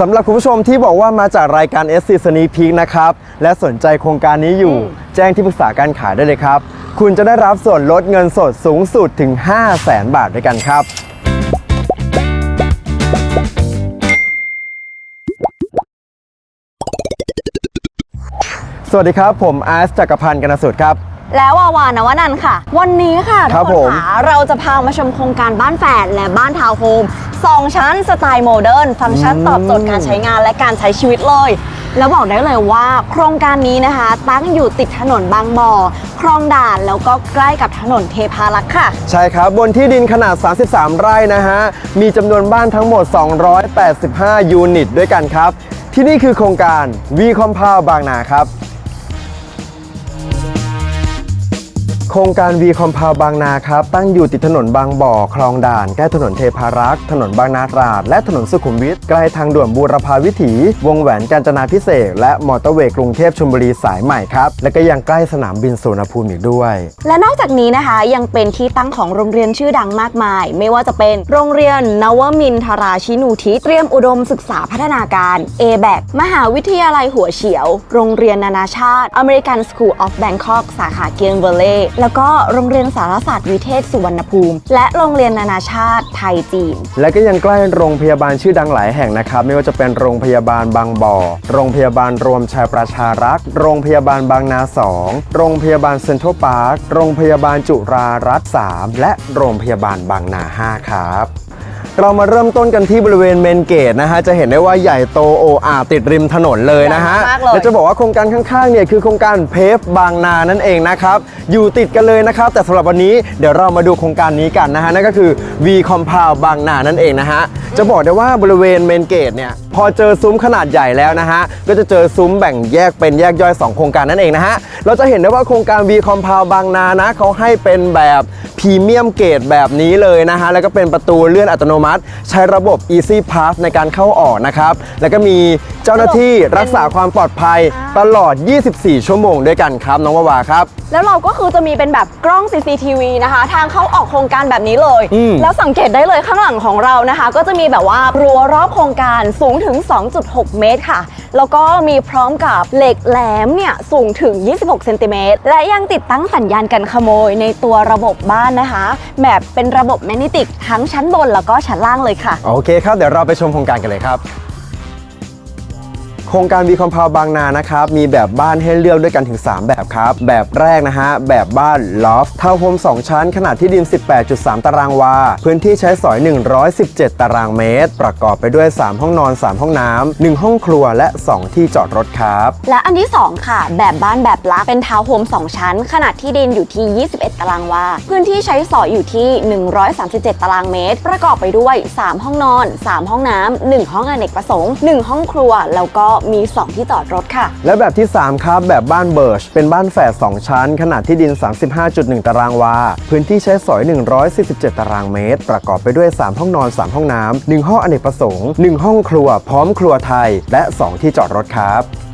สำหรับคุณผู้ชมที่บอกว่ามาจากรายการ SC Sneak Peek นะครับ และสนใจโครงการนี้อยู่ แจ้งที่ปรึกษาการขายได้เลยครับ คุณจะได้รับส่วนลดเงินสดสูงสุดถึง 5 0 0แสนบาทด้วยกันครับ สวัสดีครับ ผมอาร์ตจักรพันธ์กนสุดครับ แล้ววาวานวนันท์ค่ะ วันนี้ค่ะครับทุกผคมนค่ะเราจะพามาชมโครงการบ้านแฝดและบ้านทาวน์โฮมสองชั้นสไตล์โมเดิร์นฟังก์ชันตอบโจทย์การใช้งานและการใช้ชีวิตเลย แล้วบอกได้เลยว่า โครงการนี้นะคะ ตั้งอยู่ติดถนนบางบ่อคลองด่านแล้วก็ใกล้กับถนนเทพารักษ์ค่ะ ใช่ครับ บนที่ดินขนาด 33 ไร่นะฮะ มีจำนวนบ้านทั้งหมด 285 ยูนิตด้วยกันครับ ที่นี่คือโครงการ V Compound บางนาครับ โครงการ V Compound บางนาครับ ตั้งอยู่ติดถนนบางบ่อ คลองด่าน ใกล้ถนนเทพารักษ์ถนนบางนาตราด และถนนสุขุมวิทใกล้ทางด่วนบูรพาวิถี วงแหวนกาญจนาพิเศษกและมอเตอร์เวย์กรุงเทพชลบุรีสายใหม่ครับ และก็ยังใกล้สนามบินสุวรรณภูมิอีกด้วย และนอกจากนี้นะคะยังเป็นที่ตั้งของโรงเรียนชื่อดังมากมาย ไม่ว่าจะเป็นโรงเรียนนวมินทราชินูทิศเตรียมอุดมศึกษาพัฒนาการ a b a c มหาวิทยาลัยหัวเฉียว โรงเรียนนานาชาติ American School of Bangkok สาขาเกียงเบอร์เล่แล้วก็โรงเรียนสารศาสตร์วิเทศสุวรรณภูมิ และโรงเรียนนานาชาติไทยจีน และก็ยังใกล้โรงพยาบาลชื่อดังหลายแห่งนะครับ ไม่ว่าจะเป็นโรงพยาบาลบางบ่อ โรงพยาบาลรวมชายประชารักษ์ โรงพยาบาลบางนาสองโรงพยาบาลเซ็นทรัลพาร์ค โรงพยาบาลจุฬารัตน์3และโรงพยาบาลบางนา 5 ครับ เรามาเริ่มต้นกันที่บริเวณเมนเกตนะฮะจะเห็นได้ว่าใหญ่โตโออาติดริมถนนเลยนะฮะใหญ่มากเลย และจะบอกว่าโครงการข้างๆเนี่ยคือโครงการเพฟบางนานั่นเองนะครับอยู่ติดกันเลยนะครับแต่สำหรับวันนี้เดี๋ยวเรามาดูโครงการนี้กันนะฮะนั่นก็คือ V Compound บางนานั่นเองนะฮะจะบอกได้ว่าบริเวณเมนเกตเนี่ยพอเจอซุ้มขนาดใหญ่แล้วนะฮะก็จะเจอซุ้มแบ่งแยกเป็นแยกย่อย 2 โครงการนั่นเองนะฮะเราจะเห็นได้ว่าโครงการ V Compound บางนานะเขาให้เป็นแบบพรีเมียมเกตแบบนี้เลยนะฮะแล้วก็เป็นประตูเลื่อนอัตโนมัติ ใช้ระบบ Easy Pass ในการเข้าออกนะครับ แล้วก็มีเจ้าหน้าที่รักษาความปลอดภัยตลอด 24 ชั่วโมงด้วยกันครับน้องวาวาครับ แล้วเราก็คือจะมีเป็นแบบกล้อง CCTV นะคะ ทางเข้าออกโครงการแบบนี้เลยอืมแล้วสังเกตได้เลยข้างหลังของเรานะคะ ก็จะมีแบบว่ารั้วรอบโครงการสูงถึง 2.6 เมตรค่ะ แล้วก็มีพร้อมกับเหล็กแหลมเนี่ยสูงถึง 26 เซนติเมตร และยังติดตั้งสัญญาณกันขโมยในตัวระบบบ้านนะคะ แบบเป็นระบบแมกเนติกทั้งชั้นบนแล้วก็ชั้นล่างเลยค่ะ โอเคครับ เดี๋ยวเราไปชมโครงการกันเลยครับ ครงการวีคอมพาวบางนานะครับ มีแบบบ้านให้เลือกด้วยกันถึง 3 แบบครับ แบบแรกนะฮะ แบบบ้านลอฟทาวน์โฮม2 ชั้น ขนาดที่ดิน 18.3 ตารางวา พื้นที่ใช้สอย 117 ตารางเมตร ประกอบไปด้วย 3 ห้องนอน 3 ห้องน้ำ1ห้องครัวและ 2 ที่จอดรถครับ และอันที่ 2 ค่ะ แบบบ้านแบบลักเป็นทาวน์โฮม2 ชั้น ขนาดที่ดินอยู่ที่ 21 ตารางวา พื้นที่ใช้สอยอยู่ที่ 137 ตารางเมตร ประกอบไปด้วย 3 ห้องนอน 3 ห้องน้ำ1ห้องอเนกประสงค์ 1 ห้องครัวแล้วก็มี 2 ที่จอดรถค่ะ และแบบที่ 3 ครับ แบบบ้านเบิร์ช เป็นบ้านแฝด2 ชั้น ขนาดที่ดิน 35.1 ตารางวา พื้นที่ใช้สอย 147 ตารางเมตร ประกอบไปด้วย 3 ห้องนอน 3 ห้องน้ำ1ห้องอเนกประสงค์ 1 ห้องครัว พร้อมครัวไทย และ 2 ที่จอดรถครับ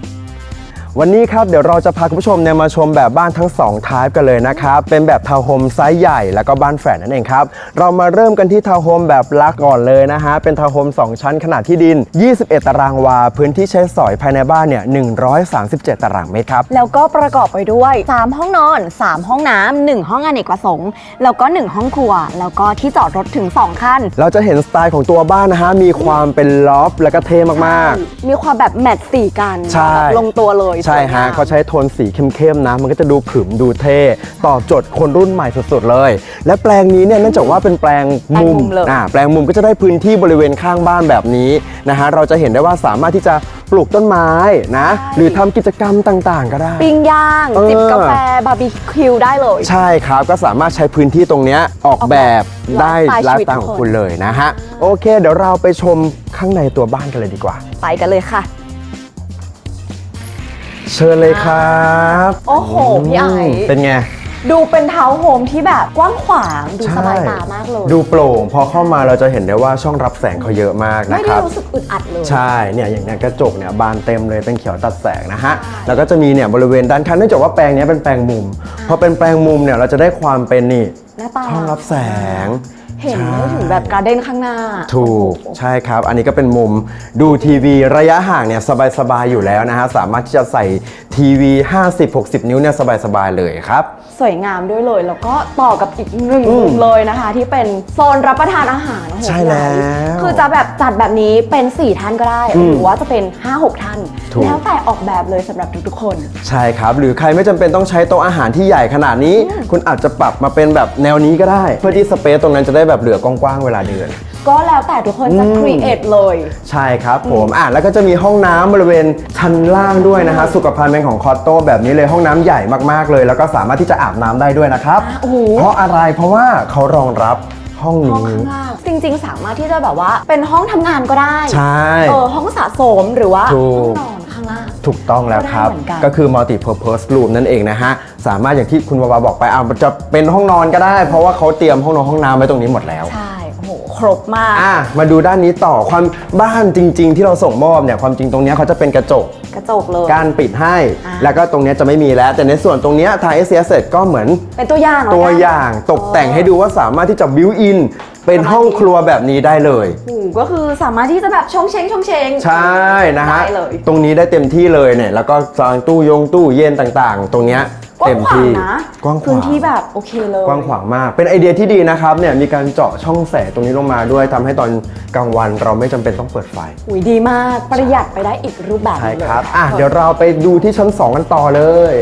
วันนี้ครับเดี๋ยวเราจะพาคุณผู้ชมเนี่ยมาชมแบบบ้านทั้ง2ทายกันเลยนะครับเป็นแบบทาวน์โฮมไซส์ใหญ่แล้วก็บ้านแฝดนั่นเองครับเรามาเริ่มกันที่ทาวน์โฮมแบบลักก่อนเลยนะฮะเป็นทาวน์โฮม2 ชั้นขนาดที่ดิน 21 ตารางวา พื้นที่ใช้สอยภายในบ้านเนี่ย137 ตารางเมตรครับแล้วก็ประกอบไปด้วย 3 ห้องนอน 3 ห้องน้ำ1ห้องอเนกประสงค์แล้วก็ 1 ห้องครัว แล้วก็ที่จอดรถถึง 2 คัน เราจะเห็นสไตล์ของตัวบ้านนะฮะมีความเป็นลอฟต์และก็เท่มากมีความแบบแมทสีกันใช่แบบลงตัวเลยๆใช่สวยงาฮะมเขาใช้โทนสีเข้มๆนะ มันก็จะดูขรึมดูเท่ตอบโจทย์คนรุ่นใหม่สุดๆเลย และแปลงนี้เนี่ยเนื่องจากว่าเป็นแปลงมุมแปลงมุมเลยอ่าแปลงมุมก็จะได้พื้นที่บริเวณข้างบ้านแบบนี้นะฮะเราจะเห็นได้ว่าสามารถที่จะปลูกต้นไม้นะ หรือทำกิจกรรมต่างๆ ก็ได้ ปิ้งย่างเออจิบกาแฟบาร์บีคิวได้เลย ใช่ครับ ก็สามารถใช้พื้นที่ตรงเนี้ยออกแบบออกแบบได้ไลไลฟ์ฟ์สสไตไตล์ล์ของของคุณเลยนะฮะ โอเค เดี๋ยวเราไปชมข้างในตัวบ้านกันเลยดีกว่า ไปกันเลยค่ะ เชิญเลยครับโอ้โห พี่ไอซ์เป็นไง ดูเป็นทาวน์โฮมที่แบบกว้างขวางดูสบายตามากเลย ดูโปร่งพอเข้ามาเราจะเห็นได้ว่าช่องรับแสงเขาเยอะมากไม่นะคได้รับ รู้สึกอึดอัดเลย ใช่เนี่ยอย่างเนี้ยกระจกเนี่ยบานเต็มเลยเป็นเขียวตัดแสงนะฮะแล้วก็จะมีเนี่ยบริเวณด้านข้างเนื่องจากว่าแปลงเนี้ยเป็นแปลงมุมพอเป็นแปลงมุมเนี่ยเราจะได้ความเป็นนี่หน้าตาช่องรับแสง เห็นใช่ได้ถึงแบบการ์เด้นข้างหน้า ถูกโอ้โหใช่ครับ อันนี้ก็เป็นมุมดูทีวีระยะห่างเนี่ยสบายๆอยู่แล้วนะฮะ สามารถที่จะใส่ทีวี 50-60 นิ้วเนี่ยสบายๆเลยครับ สวยงามด้วยเลย แล้วก็ต่อกับอีกหนึ่งมุมเลยนะคะ ที่เป็นโซนรับประทานอาหารโอ้โหใช่แล้วพี่ไอซ์คือจะแบบจัดแบบนี้เป็น 4 ท่านก็ได้อืมหรือว่าจะเป็น 5-6 ท่านถูกแล้วแต่ออกแบบเลยสำหรับทุกๆคน ใช่ครับ หรือใครไม่จำเป็นต้องใช้โต๊ะอาหารที่ใหญ่ขนาดนี้ คุณอาจจะปรับมาเป็นแบบแนวนี้ก็ได้ เพื่อที่สเปซตรงนั้นจะได้แบบเหลือกว้างๆเวลาเดิน ก็แล้วแต่ทุกคนจะอืมครีเอทเลย ใช่ครับผมอะแล้วก็จะมีห้องน้ำบริเวณชั้นล่างด้วยนะฮะสุขภัณฑ์เป็นของคอตโต้แบบนี้เลยห้องน้ำใหญ่มากๆเลย แล้วก็สามารถที่จะอาบน้ำได้ด้วยนะครับ อะโอ้โห เพราะอะไรเพราะว่าเขารองรับห้องห้องนี้ ข้างล่าง จริง ๆ สามารถที่จะแบบว่าเป็นห้องทำงานก็ได้ใช่ เออห้องสะสมหรือว่าถูห้องก นอนข้างล่าง ถูกต้องแล้วครับ ก็ได้เหมือนกัน ก็คือ multi purpose room นั่นเองนะฮะ สามารถอย่างที่คุณวาวาบอกไปอะจะเป็นห้องนอนก็ได้ เพราะว่าเขาเตรียมห้องนอนห้องน้ำไว้ตรงนี้หมดแล้ว ใช่โอ้โหครบมาก อะมาดูด้านนี้ต่อความบ้านจริง ๆ ที่เราส่งมอบเนี่ยความจริงตรงเนี้ยเขาจะเป็นกระจกกระจกเลย การปิดให้ อ่า แล้วก็ตรงเนี้ยจะไม่มีแล้ว แต่ในส่วนตรงเนี้ยทาง s อ s ก็เหมือนเป็นตัวอย่างแล้วกัน ตัวอย่างตกแต่งให้ดูว่าสามารถที่จะ built in เป็นห้องครัวแบบนี้ได้เลยโอ้โหก็คือสามารถที่จะแบบชงเชงชงเชงใช่นะฮะ ได้เลยตรงนี้ได้เต็มที่เลยเนี่ย แล้วก็จางตู้ยงตู้เย็นต่างๆ ตรงเนี้ยกว้าเต็งมขวางที่นะกว้างขพื้นวางที่แบบโอเคเลย กว้างขวางมาก เป็นไอเดียที่ดีนะครับเนี่ยมีการเจาะช่องแสงตรงนี้ลงมาด้วยทำให้ตอนกลางวันเราไม่จำเป็นต้องเปิดไฟอุยดีมากประหยัดไปได้อีกรูปแบบหใช่นึ่งเลยครับอะเดี๋ยวเราไปดูที่ชั้น 2 กันต่อเลย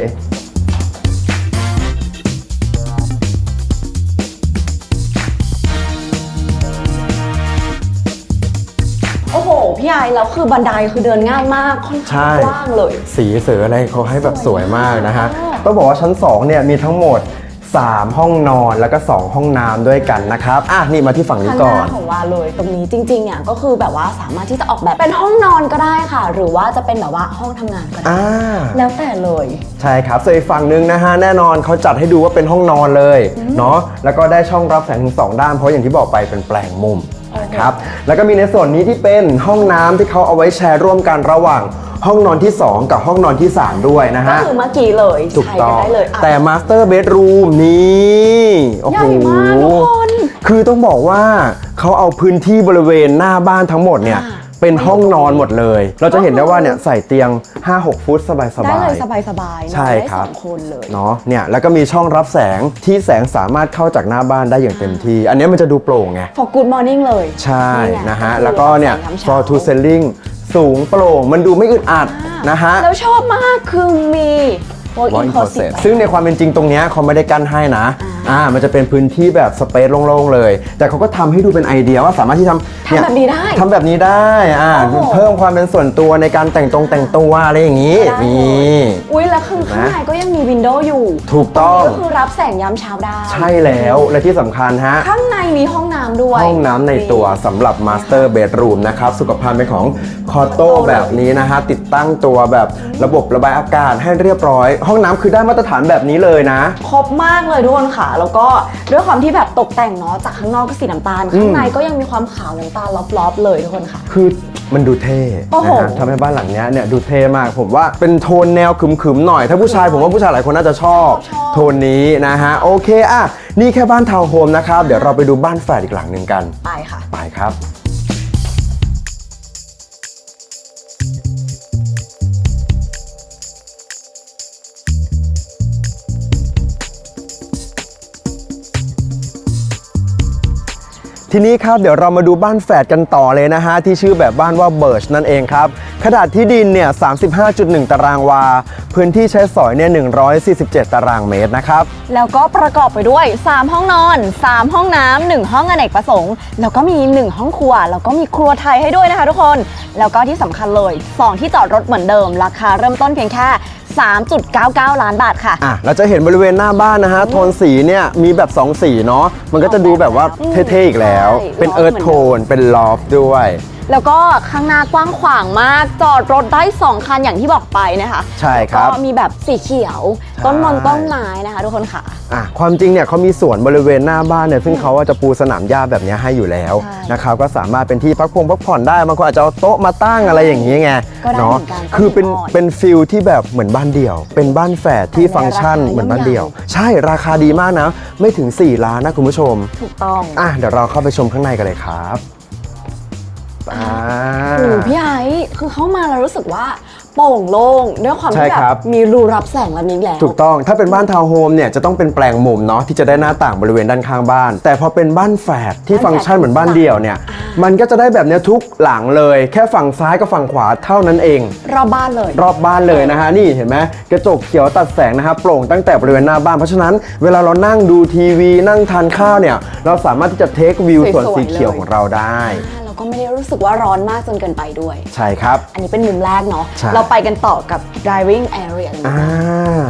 อ้โหพี่ไอแล้วคือบันไดคือเดินง่ายมากค่อนข้างใช่กว้างเลย สีเสืออะไรเขาให้แบบสวยมากนะฮะสวยมากต้องบอกว่าชั้น2เนี่ยมีทั้งหมด 3 ห้องนอนแล้วก็ 2 ห้องน้ำด้วยกันนะครับ อะนี่มาที่ฝั่งนี้ข้างหก่อน้านของวาเลยตรงนี้จริงๆอะก็คือแบบว่าสามารถที่จะออกแบบเป็นห้องนอนก็ได้ค่ะ หรือว่าจะเป็นแบบว่าห้องทำงานก็ได้ อ่า แล้วแต่เลย ใช่ครับส่วนอีกฝั่งหนึ่งนะฮะแน่นอนเขาจัดให้ดูว่าเป็นห้องนอนเลยเนาะแล้วก็ได้ช่องรับแสงถึงสองด้านเพราะอย่างที่บอกไปเป็นแปลงมุม นะครับแล้วก็มีในส่วนนี้ที่เป็นห้องน้ำที่เขาเอาไว้แชร์ร่วมกันระหว่างห้องนอนที่ 2 กับห้องนอนที่ 3 ด้วยนะก็ฮะ คือเมื่อกี้เลยถูกใช้ต้กัอนง ได้เลยอะแต่มาสเตอร์เบดรูมนี่ โอ้ใหโห ญ่มากทุกคน คือต้องบอกว่าเขาเอาพื้นที่บริเวณหน้าบ้านทั้งหมดเนี่ยอ่า เป็นห้องนอนหมดเลย เราจะเห็นได้ว่าเนี่ยใส่เตียง 5-6 ฟุตสบายๆ ได้เลยสบายๆนอนใช่ได้ครัสบองคนเลย เนาะเนี่ยแล้วก็มีช่องรับแสงที่แสงสามารถเข้าจากหน้าบ้านได้อย่างเต็มที่ อันเนี้ยมันจะดูโปร่งไง for good morning เลยใช่ไงนะฮะคือแล้วก็เนี่ยแสงำเช้า floor to ceiling สูงโปร่ง มันดูไม่อึดอัดนะฮะ แล้วชอบมากคือมี walk walk in in closet closet ซึ่งในความเป็นจริงตรงเนี้ยเขาไม่ได้กั้นให้นะ อ่ามันจะเป็นพื้นที่แบบสเปซโล่งๆเลย แต่เขาก็ทำให้ดูเป็นไอเดียว่าสามารถที่ทำทำแบบนี้ได้ทำแบบนี้ได้อ่าโอ้โหเพิ่มความเป็นส่วนตัวในการแต่งตรงแต่งตัวอะไรอย่างนี้ได้เลยนี่อุ้ยแล้วคือข้างในก็ยังมีวินโดว์อยู่ถูกต้องก็คือรับแสงยามเช้าได้ใช่แล้วและที่สำคัญฮะ ข้างในมีห้องน้ำด้วย ห้องน้ำในตัวสำหรับ Master Bedroom นะครับ สุขภัณฑ์เป็นของคอโต้แบบนี้นะฮะ ติดตั้งตัวแบบระบบระบายอากาศให้เรียบร้อย ห้องน้ำคือได้มาตรฐานแบบนี้เลยนะ ครบมากเลยทุกคนค่ะแล้วก็ด้วยความที่แบบตกแต่งเนาะจากข้างนอกก็สีน้ำตาล ข้างในก็ยังมีความขาวน้ำตาลลอบๆเลยทุกคนค่ะ คือมันดูเท่โอ้โห นะฮะทำให้บ้านหลังเนี้ยเนี่ยดูเท่มาก ผมว่าเป็นโทนแนวขึมๆหน่อย ถ้าผู้ชายผมว่าผู้ชายหลายคนน่าจะชอบ ชอบ โทนนี้นะฮะ โอเคอะนี่แค่บ้านทาวน์โฮมนะครับ เดี๋ยวเราไปดูบ้านแฝดอีกหลังหนึ่งกัน ไปค่ะ ไปครับ ทีนี้ครับเดี๋ยวเรามาดูบ้านแฝดกันต่อเลยนะฮะ ที่ชื่อแบบบ้านว่าเบิร์ชนั่นเองครับขนาดที่ดินเนี่ย 35.1 ตารางวา พื้นที่ใช้สอยเนี่ย 147 ตารางเมตรนะครับ แล้วก็ประกอบไปด้วย 3 ห้องนอน 3 ห้องน้ำ1ห้องอเนกประสงค์ แล้วก็มี 1 ห้องครัว แล้วก็มีครัวไทยให้ด้วยนะคะทุกคน แล้วก็ที่สำคัญเลย 2 ที่จอดรถเหมือนเดิม ราคาเริ่มต้นเพียงแค่ 3.99 ล้านบาทค่ะ อะเราจะเห็นบริเวณหน้าบ้านนะฮะ โทนสีเนี่ยมีแบบ 2 สีเนาะมันก็จะดูแบบว่าเท่ๆอีกแล้วใช่เป็น loft เอิร์ธเหมือนโทเดิมนเป็นลอฟด้วย แล้วก็ข้างหน้ากว้างขวางมาก จอดรถได้ 2 คันอย่างที่บอกไปนะคะใช่ครับก็มีแบบสีเขียวใช่ต้นมนต้นไม้นะคะทุกคนค่ะ อะความจริงเนี่ยเขามีสวนบริเวณหน้าบ้านเนี่ยซึ่งเขาว่าจะปูสนามหญ้าแบบเนี้ยให้อยู่แล้วใช่นะครับก็สามารถเป็นที่พักพงพักผ่อนได้บางคนอาจจะเอาโต๊ะมาตั้งอะไรอย่างนี้ไงก็ได้เนาะเหมือนกันคือเป็นก็ถือว่าเป็นฟิลที่แบบเหมือนบ้านเดี่ยว เป็นบ้านแฝดที่ฟังก์ชันแต่ในราคาเหมือนบ้านเดี่ยวย่อมใช่ราคาดีมากนะ ไม่ถึง 4 ล้านนะคุณผู้ชมถูกต้อง อะเดี๋ยวเราเข้าไปชมข้างในกันเลยครับ อ่า โอ้โหพี่ไอ้คือเข้ามาเรารู้สึกว่าโปร่งโล่งด้วยความใช่ที่แบครับ บมีรูรับแสงแบบนี้แล้ว ถูกต้องถ้าเป็นบ้านทาวน์โฮมเนี่ยจะต้องเป็นแปลงมุมเนาะที่จะได้หน้าต่างบริเวณด้านข้างบ้าน แต่พอเป็นบ้านแฝดที่ฟังก์ชันเหมือนบ้านเดี่ยวเนี่ยมันก็จะได้แบบเนี้ยทุกหลังเลย แค่ฝั่งซ้ายกับฝั่งขวาเท่านั้นเอง รอบบ้านเลย รอบบ้านเลยนะฮะนี่เห็นไหมกระจกเขียวตัดแสงนะฮะโปร่งตั้งแต่บริเวณหน้าบ้าน เพราะฉะนั้นเวลาเรานั่งดูทีวีนั่งทานข้าวเนี่ยเราสามารถที่จะเทควิวสวยๆส่วนสีเขียวเลย ของเราได้อ่าเรา ก็ไม่ได้รู้สึกว่าร้อนมากจนเกินไปด้วย ใช่ครับ อันนี้เป็นมุมแรกเนาะใช่ เราไปกันต่อกับ driving area เลยอ่า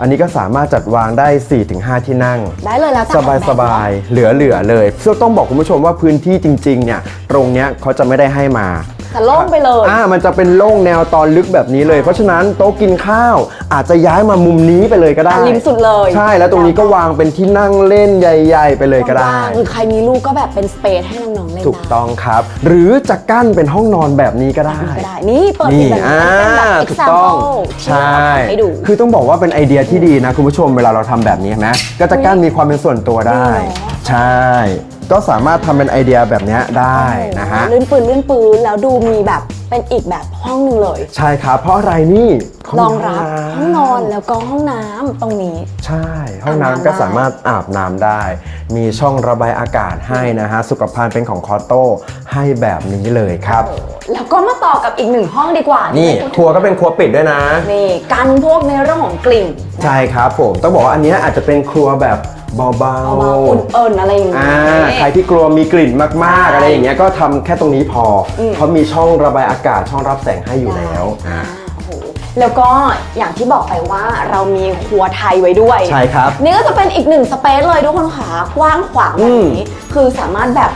อันนี้ก็สามารถจัดวางได้ 4-5 ที่นั่ง ได้เลยแล้วแต่สออกบายแบบสบายๆเหลือเหลือๆเลยซึ่งต้องบอกคุณผู้ชมว่าพื้นที่จริงๆเนี่ยตรงเนี้ยเขาจะไม่ได้ให้มา แต่โล่งไปเลย อ่ามันจะเป็นโล่งแนวตอนลึกแบบนี้เลย เพราะฉะนั้นโต๊ะกินข้าวอาจจะย้ายมามุมนี้ไปเลยก็ได้อะริมสุดเลย ใช่แล้วตรงนี้ก็วางเป็นที่นั่งเล่นใหญ่ ๆ ไปเลยก็ได้ ว่างๆหรือใครมีลูกก็แบบเป็นสเปซให้น้องๆเล่นถูกได้ ต้องครับ หรือจะกั้นเป็นห้องนอนแบบนี้ก็ได้ ก็ได้ นี่เปิดนี่เป็นแบบอ่าเป็นแบบ ถูกต้อง example ใช่ที่เราทำให้ดู คือต้องบอกว่าเป็นไอเดียที่ดีนะ คุณผู้ชมเวลาเราทำแบบนี้นะก็จะกั้นมีความเป็นส่วนตัวได้ จริงเหรอ ใช่ ก็สามารถทำเป็นไอเดียแบบนี้ได้นะฮะ ลื่นปืนลื่นปืนแล้วดูมีแบบเป็นอีกแบบห้องหนึงเลย ใช่ครับ เพราะอะไรนี่เขารมีองรับห้ห้อองงนน้ำอนแล้วก็ห้องน้ำตรงนี้ ใช่ ห้องอาบน้ำน้ำก็ได้ สามารถอาบน้ำได้ มีช่องระบายอากาศให้นะฮะ สุขภัณฑ์เป็นของคอโต้ให้แบบนี้เลยครับ แล้วก็มาต่อกับอีกหนึ่งห้องดีกว่านี่ที่ครัวก็เป็นครัวปิดด้วยนะ นี่กันพวกในเรื่องของกลิ่น ใช่ครับผม ต้องบอกว่าอันเนี้ยอาจจะเป็นครัวแบบ เบาเอามาอุ่นเอิญอะไรอย่างๆเงี้อ่ายใครที่กลัวมีกลิ่นมากๆใช่อะไรอย่างเงี้ยก็ทำแค่ตรงนี้พออมเขามีช่องระบายอากาศช่องรับแสงให้อยู่แล้วอ่าอ่าโอ้โหแล้วก็อย่างที่บอกไปว่าเรามีครัวไทยไว้ด้วย ใช่ครับ นี่ก็จะเป็นอีกหนึ่งสเปซเลยทุกคนค่ะกว้างขวางแบบนี้ คือสามารถแบบ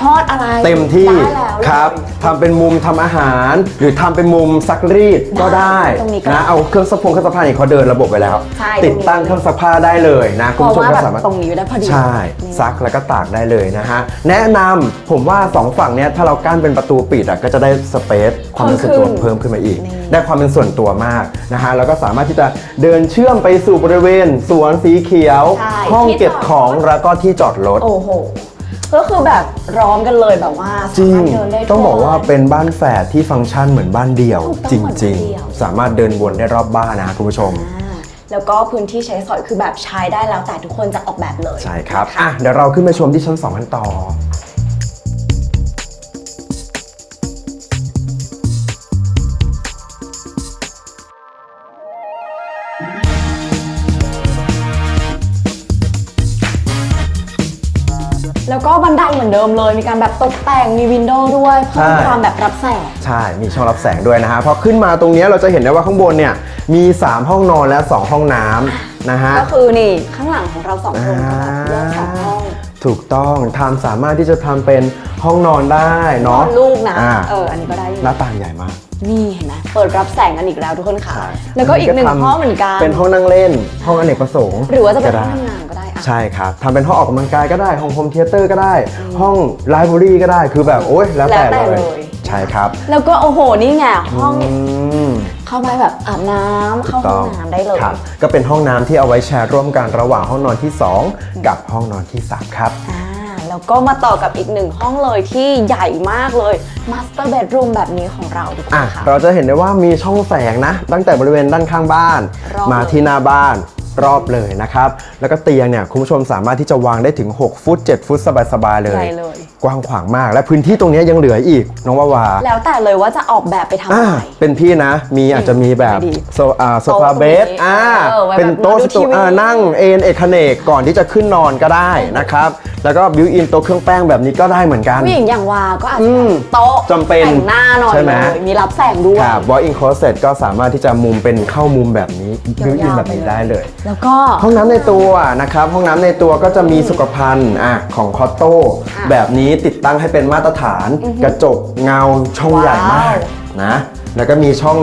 ทอดอะไรเต็มที่ได้แล้วเลย ครับทำเป็นมุมทำอาหาร หรือทำเป็นมุมซักรีดก็ได้ตรงนี้ก็ได้นะเอาเครื่องซักพงเครื่องซักผ้านี่เขาเดินระบบไปแล้ว ใช่ติดตั้งเครื่องซักผ้าได้เลยนะเพคุณราะผู้ชมว่าก็แบบสามารถ ตรงนี้ได้พอดี ใช่นี่ซักแล้วก็ตากได้เลยนะฮะ แนะนำผมว่าสองฝั่งเนี้ยถ้าเรากั้นเป็นประตูปิดอะก็จะได้สเปซความเป็นส่วนตัวเพิ่มขึ้นมาอีกได้ความเป็นส่วนตัวมากนะฮะแล้วก็สามารถที่จะเดินเชื่อมไปสู่บริเวณ สวนสีเขียว ใช่ห้องที่เก็บจอดของแล้วก็ที่จอดรถ โอ้โห ก็คือแบบร้อมกันเลยแบบว่าจริสางมารถเดินได้ต้องบอกทั่ว่าเป็นบ้านแฝดที่ฟังก์ชันเหมือนบ้านเดี่ยว ถูกต้องจเหมือนริงบ้านเดี่ยว ๆ สามารถเดินวนได้รอบบ้านนะคุณผู้ชม อ่าแล้วก็พื้นที่ใช้สอยคือแบบใช้ได้แล้วแต่ทุกคนจะออกแบบเลย ใช่ครับ อะ เดี๋ยวเราขึ้นไปชมที่ชั้น 2 กันต่อ เหมือนเดิมเลย มีการแบบตกแต่งมีวินโดว์ด้วยเพิ่มใช่ความแบบรับแสง ใช่ มีช่องรับแสงด้วยนะฮะพอขึ้นมาตรงเนี้ยเราจะเห็นได้ว่าข้างบนเนี่ยมี 3 ห้องนอนและ 2 ห้องน้ำนะฮะก็คือนี่ข้างหลังของเราสองคนก็แบบเลือกสองห้องถูกต้องทำสามารถที่จะทำเป็นห้องนอนได้นอเนาะนลูกนะอ่าเอออันนี้ก็ได้อยู่หน้าต่างใหญ่มาก นี่เห็นไหมเปิดรับแสงกันอีกแล้วทุกคนค่ะใช่แล้วก็อีกหนึ่งทำห้องเหมือนกันเป็นห้องนั่งเล่น ห้องอเนกประสงค์หรือว่าจะเป็นก็ห้องได้ทำงานก็ได้อะใช่ครับทำเป็นห้องออกกำลังกายก็ได้ ห้องโฮมเทเตอร์ก็ได้ ห้องไลบรารีก็ได้คือแบบโอ๊ยแล้วแต่แล้วแต่เลยเลยใช่ครับ แล้วก็โอ้โหนี่ไงห้องอืมเข้าไปแบบอาบน้ำเข้าห้องน้ำได้เลยครับก็เป็นห้องน้ำที่เอาไว้แชร์ร่วมกันระหว่างห้องนอนที่ 2 กับห้องนอนที่ 3 ครับอ่า แล้วก็มาต่อกับอีกหนึ่งห้องเลยที่ใหญ่มากเลย Master Bedroom แบบนี้ของเราทุกคนอะค่ะ เราจะเห็นได้ว่ามีช่องแสงนะ ตั้งแต่บริเวณด้านข้างบ้าน รอบมาที่หน้าบ้านรอบเลยนะครับ แล้วก็เตียงเนี่ยคุณผู้ชมสามารถที่จะวางได้ถึง 6 ฟุต 7 ฟุตสบายๆเลย ใหญ่เลย กว้างขวางมาก และพื้นที่ตรงนี้ยังเหลืออีกน้องวาวา แล้วแต่เลยว่าจะออกแบบไปทำอ่าอะไร เป็นพี่นะ มีอาจจะมีแบบไม่ดีโซอ่าโซฟาโต๊ะตรงนี้เบส อ่า เออไว้แบบเป็นโต๊ะนอนดูสตูทีวี อ่านั่งเอนเอกเนกก่อนที่จะขึ้นนอนก็ได้นะครับ แล้วก็บิวอินโต๊ะเครื่องแป้งแบบนี้ก็ได้เหมือนกัน ผู้หญิงอย่างวาก็อาจอืจะมโต๊ะจำเป็นแต่งหน้าหน่อยใช่ไหม เลยมีรับแสงด้วย ครับวอล์กอินคลอเซตก็สามารถที่จะมุมเป็นเข้ามุมแบบนี้บิวอินยาวๆแบบนี้ไปเลย ได้เลย แล้วก็ ห้องน้ำในตัวนะครับ ห้องน้ำในตัวก็จะมีสุขภัณฑ์อะของคอตโต้อะแบบนี้ติดตั้งให้เป็นมาตรฐาน กระจกเงาช่องใหญ่มากว้าวนะ แล้วก็มีช่อง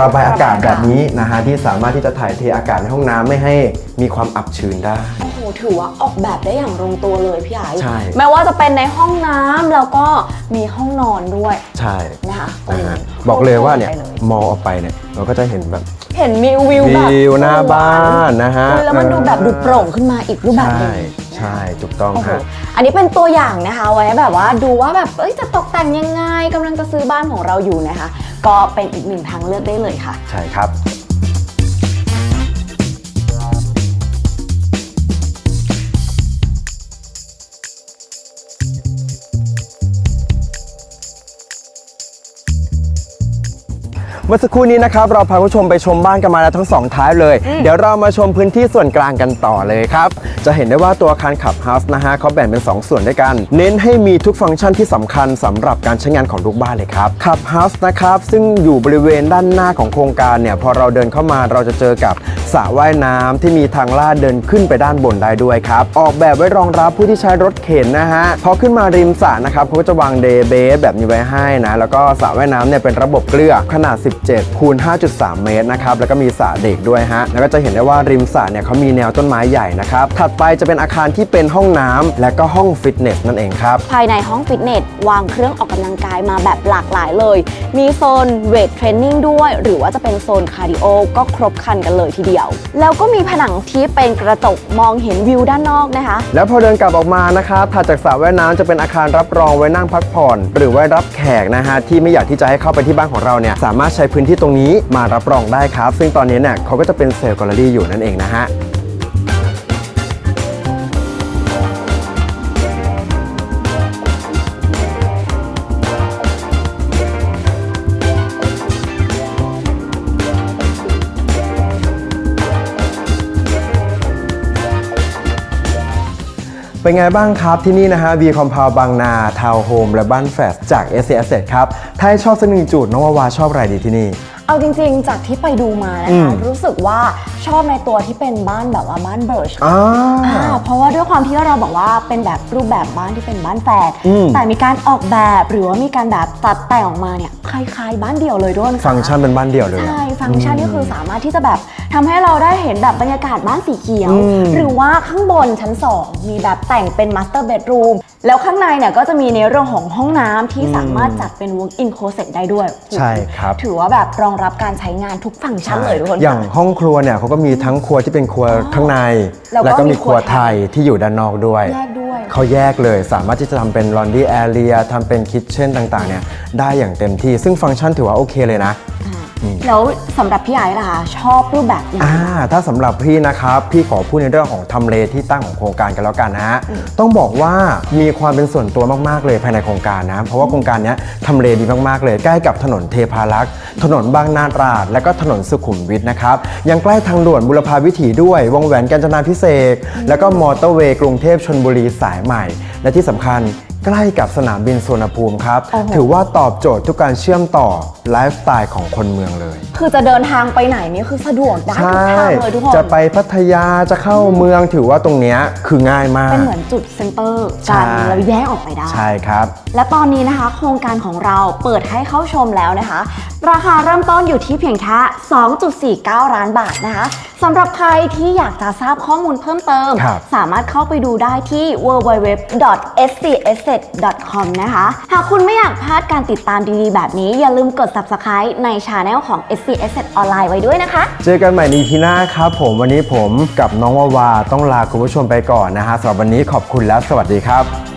ระบายอากาศระบายอากาศแบบนี้นะฮะที่สามารถที่จะถ่ายเทอากาศในห้องน้ำไม่ให้มีความอับชื้นได้ โอ้โหถือว่าออกแบบได้อย่างลงตัวเลยพี่ไอ้ใช่ แม้ว่าจะเป็นในห้องน้ำแล้วก็มีห้องนอนด้วยใช่นะคะนะฮะโบอกเลยว่าเนี่ยไปลมองออกไปเนี่ยเราก็จะเห็นแบบเห็นมีวิวแบบวิวหน้าบ้านนะฮะแล้วมันดูแบบดูโปร่งขึ้นมาอีกรูปแบบหนึใช่ง ใช่ถูกต้องโอ้โหฮะ อันนี้เป็นตัวอย่างนะคะ ไว้แบบว่าดูว่าแบบเอ้ยจะตกแต่งยังไงกำลังจะซื้อบ้านของเราอยู่นะคะ ก็เป็นอีกหนึ่งทางเลือกได้เลยค่ะ ใช่ครับ เมื่อสักครู่นี้นะครับเราพาคุณผู้ชมไปชมบ้านกันมาแล้วทั้งสองท้ายเลย เดี๋ยวเรามาชมพื้นที่ส่วนกลางกันต่อเลยครับ จะเห็นได้ว่าตัวอาคารขับเฮาส์นะฮะเขาแบ่งเป็น 2 ส่วนด้วยกัน เน้นให้มีทุกฟังก์ชันที่สำคัญสำหรับการใช้งานของลูกบ้านเลยครับขับเฮาส์นะครับซึ่งอยู่บริเวณด้านหน้าของโครงการเนี่ยพอเราเดินเข้ามาเราจะเจอกับสระว่ายน้ำที่มีทางลาดเดินขึ้นไปด้านบนได้ด้วยครับออกแบบไว้รองรับผู้ที่ใช้รถเข็นนะฮะพอขึ้นมาริมสระนะครับเขาก็จะวางเดย์เบสแบบนี้ไว้ให้นะแล้วก็สระว่ายน้ำเนี่ยเป็นระบบเกลือขนาด17คูณ 5.3 เมตรนะครับ แล้วก็มีสระเด็กด้วยฮะ แล้วก็จะเห็นได้ว่าริมสระเนี่ยเขามีแนวต้นไม้ใหญ่นะครับ ถัดไปจะเป็นอาคารที่เป็นห้องน้ำและก็ห้องฟิตเนสนั่นเองครับ ภายในห้องฟิตเนสวางเครื่องออกกำลังกายมาแบบหลากหลายเลย มีโซนเวทเทรนนิ่งด้วย หรือว่าจะเป็นโซนคาร์ดิโอก็ครบครันกันเลยทีเดียว แล้วก็มีผนังที่เป็นกระจกมองเห็นวิวด้านนอกนะคะ แล้วพอเดินกลับออกมานะครับถัดจากสระว่ายน้ำจะเป็นอาคารรับรองไว้นั่งพักผ่อน หรือไว้รับแขกนะฮะที่ไม่อยากที่จะให้เข้าไปที่บ้านของเราเนี่ยสามารถใช้พื้นที่ตรงนี้มารับรองได้ครับ ซึ่งตอนนี้เนี่ยเขาก็จะเป็นเซลล์แกลเลอรี่อยู่นั่นเองนะฮะ เป็นไงบ้างครับที่นี่นะฮะ V Compound บางนา ทาวน์โฮมและบ้านแฟสจาก s อ s ครับ ถ้าชอบสักหนึ่งจุดน้องวาวาชอบอะไรดีที่นี่ เอาจริงๆ จากที่ไปดูมานะอืคะมรู้สึกว่าชอบในตัวที่เป็นบ้านแบบว่าบ้านเบิร์ชอ่าอ่าเพราะว่าด้วยความที่เราบอกว่าเป็นแบบรูปแบบบ้านที่เป็นบ้านแฝดอืม แต่มีการออกแบบหรือว่ามีการแบบตัดแต่งออกมาเนี่ยคล้ายๆ บ้านเดี่ยวเลยด้วยนะคะฟังก์ชันเป็นบ้านเดี่ยวเลยอะ ใช่ฟังก์ชันนี่คือสามารถที่จะแบบทำให้เราได้เห็นแบบบรรยากาศบ้านสีเขียว อืม หรือว่าข้างบนชั้น2มีแบบแต่งเป็นมาสเตอร์เบดรูม แล้วข้างในเนี่ยก็จะมีในเรื่องของห้องน้ำที่สามารถจัดเป็น walk in closet ได้ด้วยใช่ครับ ถือว่าแบบรองรับการใช้งานทุกฟังก์ชันเลยทุกคน อย่างห้องครัวเนี่ยเขาก็มีทั้งครัวที่เป็นครัวข้างใน แล้วก็แล้วก็มีมีคครัรัววไทยที่อยู่ด้านนอกด้วย แยกด้วย เขาแยกเลยสามารถที่จะทำเป็น laundry area ทำเป็นคิทเช่นต่างๆเนี่ยได้อย่างเต็มที่ ซึ่งฟังก์ชันถือว่าโอเคเลยนะ แล้วสำหรับพี่ไอ้ล่ะคะชอบรูปแบบไหนอ่าถ้าสำหรับพี่นะครับ พี่ขอพูดในเรื่องของทำเลที่ตั้งของโครงการกันแล้วกันนะฮะต้องบอกว่ามีความเป็นส่วนตัวมากๆเลยภายในโครงการนะ เพราะว่าโครงการเนี้ยทำเลดีมากๆเลย ใกล้กับถนนเทพารักษ์ถนนบางนาตราด และก็ถนนสุขุมวิทนะครับ ยังใกล้ทางด่วนบุรพาวิถีด้วย วงแหวนกาญจนาพิเศษกแล้วก็มอเตอร์เวย์กรุงเทพชนบุรีสายใหม่ และที่สำคัญ ใกล้กับสนามบินสุวรรณภูมิครับ โอ้โห ถือว่าตอบโจทย์ทุกการเชื่อมต่อไลฟ์สไตล์ของคนเมืองเลย คือจะเดินทางไปไหนนี่คือสะดวกได้ทุกทางเลยทุกคน จะไปพัทยาจะเข้าเมืองถือว่าตรงเนี้ยคือง่ายมาก เป็นเหมือนจุดเซ็นเตอร์ใช่กันแล้วแยกออกไปได้ ใช่ครับ และตอนนี้นะคะ โครงการของเราเปิดให้เข้าชมแล้วนะคะ ราคาเริ่มต้นอยู่ที่เพียงแค่ 2.49 ล้านบาทนะคะสำหรับใครที่อยากจะทราบข้อมูลเพิ่มเติม ครับ สามารถเข้าไปดูได้ที่ asset.com นะคะ หากคุณไม่อยากพลาดการติดตามดีๆ แบบนี้ อย่าลืมกด subscribe ในช anel ของ SC Asset Online ไว้ด้วยนะคะ เจอกันใหม่ในพีหน้าครับผมวันนี้ผมกับน้องวาวาต้องลาคุณผู้ชมไปก่อนนะฮะสำหรับวันนี้ขอบคุณและสวัสดีครับ